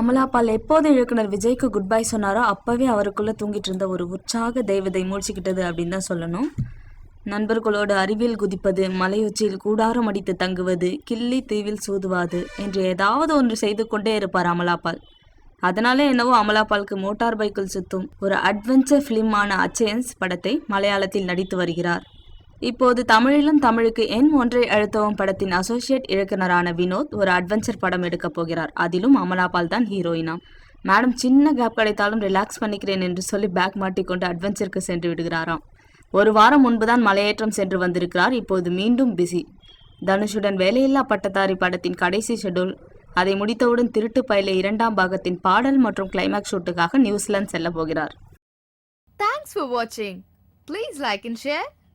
அமலாபால் எப்போது இயக்குனர் விஜய்க்கு குட் பை சொன்னாரோ அப்பவே அவருக்குள்ள தூங்கிட்டு இருந்த ஒரு உற்சாக தெய்வதை மூழ்கிக்கிட்டது அப்படின்னு தான் சொல்லணும். நண்பர்களோடு அறிவியல் குதிப்பது மலையுச்சியில் கூடாரம் அடித்து தங்குவது கிள்ளி தீவில் சூதுவாது என்று ஏதாவது ஒன்று செய்து கொண்டே இருப்பார் அமலாபால். அதனாலே என்னவோ அமலாபாலுக்கு மோட்டார் பைக்கில் சுத்தும் ஒரு அட்வென்ச்சர் ஃபிலிமான அச்சயன்ஸ் படத்தை மலையாளத்தில் நடித்து வருகிறார். இப்போது தமிழிலும் தமிழுக்கு எண் ஒன்றை அழுத்தவும் படத்தின் அசோசியேட் இயக்குனரான வினோத் ஒரு அட்வென்ச்சர் படம் எடுக்கப் போகிறார். அதிலும் அமலாபால் தான் ஹீரோயினாம் மேடம் சின்ன கேப் கிடைத்தாலும் ரிலாக்ஸ் பண்ணிக்கிறேன் என்று சொல்லி பேக் மாட்டிக்கொண்டு அட்வென்ச்சருக்கு சென்று விடுகிறாராம். ஒரு வாரம் முன்புதான் மலையேற்றம் சென்று வந்திருக்கிறார். இப்போது மீண்டும் பிஸி தனுஷுடன் வேலையில்லா பட்டதாரி படத்தின் கடைசி ஷெட்யூல் அதை முடித்தவுடன் திருட்டு பயில இரண்டாம் பாகத்தின் பாடல் மற்றும் கிளைமேக்ஸ் ஷூட்டுக்காக நியூசிலாந்து செல்ல போகிறார். தேங்க்ஸ் ஃபார் வாட்சிங் please like and share